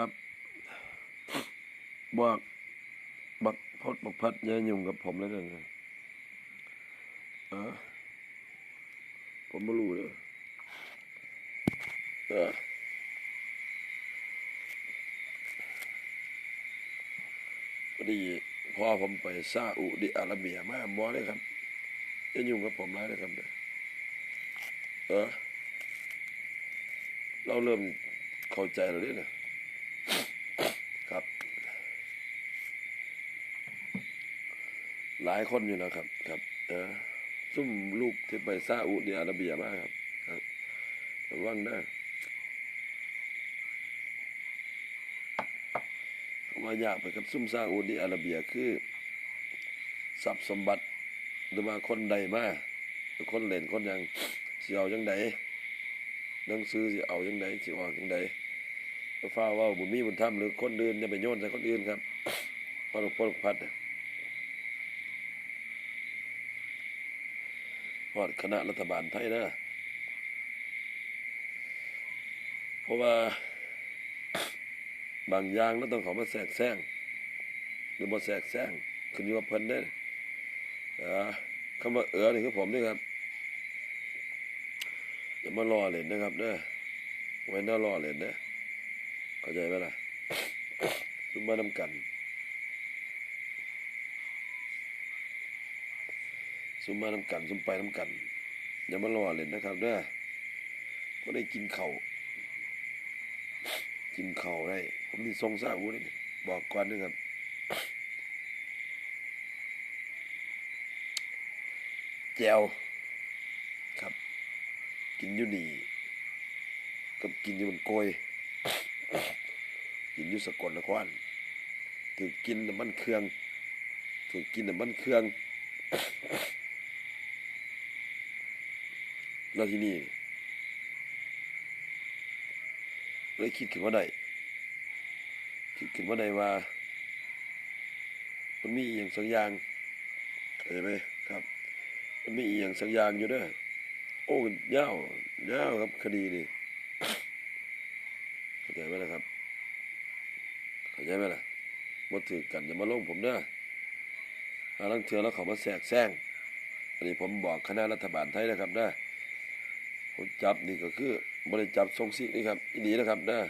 ครับบอกบักพดบักพัดอย่ายุ่งกับผมแล้วกันนะเออผมไม่รู้เลยเออพอดีพ่อผมไปซาอุดิอาระเบียมาบอเลยครับอย่ายุ่งกับผมแล้วนะครับเนี่ยเออเราเริ่มเข้าใจแล้วเนี่ยนะครับ หลายคนอยู่นะครับ ครับเออซุ่มลูกที่ไปซาอุดิอาระเบียมากครับ ครับระวังนะเขามาอยากไปกับซุ่มซาอุดิอาระเบียคือทรัพย์สมบัติหรือว่าคนใดมาคนเล่นคนยังสิเอาจังใดหนังสือสิเอาจังไดสิออกจังไดฟ้าว่าบุญมีบุญธรรมหรือคนอื่นอย่าไปโยนใส่คนอื่นครับพอหลวงพ่อหลวงพัดน่ะพ อดคณะรัฐบาลไทยนะเพราะว่าบางอย่างเราต้องขอมาแทรกแซงหรือบ่แทรกแซงขึ้นอยู่กับเพิ่นเด้คำว่าเออนี่คือผมนี่ครับอย่ามารอเล่นนะครับเด้อไว้หน้ารอเล่นเด้อเข้าใจไหมล่ะซุมมานำกัน ซุมมาน้ำกันซุมไปน้ำกัน อย่ามารอเล่นนะครับเด้อก็ได้กินเข่ากินเข่าได้ ผมมีทรงซาอูนี่บอกก่อนนะครับแจวครับ กินอยู่นี่กับกินอยู่บนโกยกินอยู่สกลนครถือกินน้ำมันเครื่องถือกินน้ำมันเครื่อง แล้วที่นี่เลยคิดขึ้นว่าได้คิดขึ้นว่าได้ว่า มันมีอย่างสักอย่างเข้าใจไหมครับ มันมีอย่างสักอย่างอยู่ด้อโอ้ยาวยาวครับ คดีนี่เข้าใจไหมล่ะครับเข้าใจไหมล่ะมาถือกันอย่ามาลงผมเด้อหาลังเถือแล้วเขามาแสกแซงอันนี้ผมบอกคณะรัฐบาลไทยนะครับเด้อ ผมจับนี่ก็คือบริจับทรงซิกนี่ครับอีนีนะครับเด้อ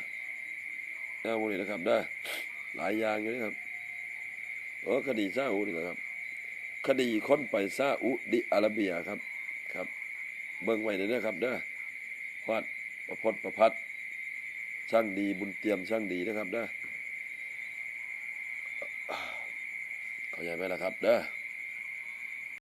หน้าโมนี่นะครับเด้อหลายอย่างอยู่นะครับเออคดีซาอุนี่แหละครับ คดีค้นไปซาอุดิอาระเบียครับครับ เบิ่งไว้เลยนะครับเด้อวัดประพดประพัดช่างดีบุญเตรียมช่างดีนะครับเด้อเข้าใจไหมล่ะครับเด้อ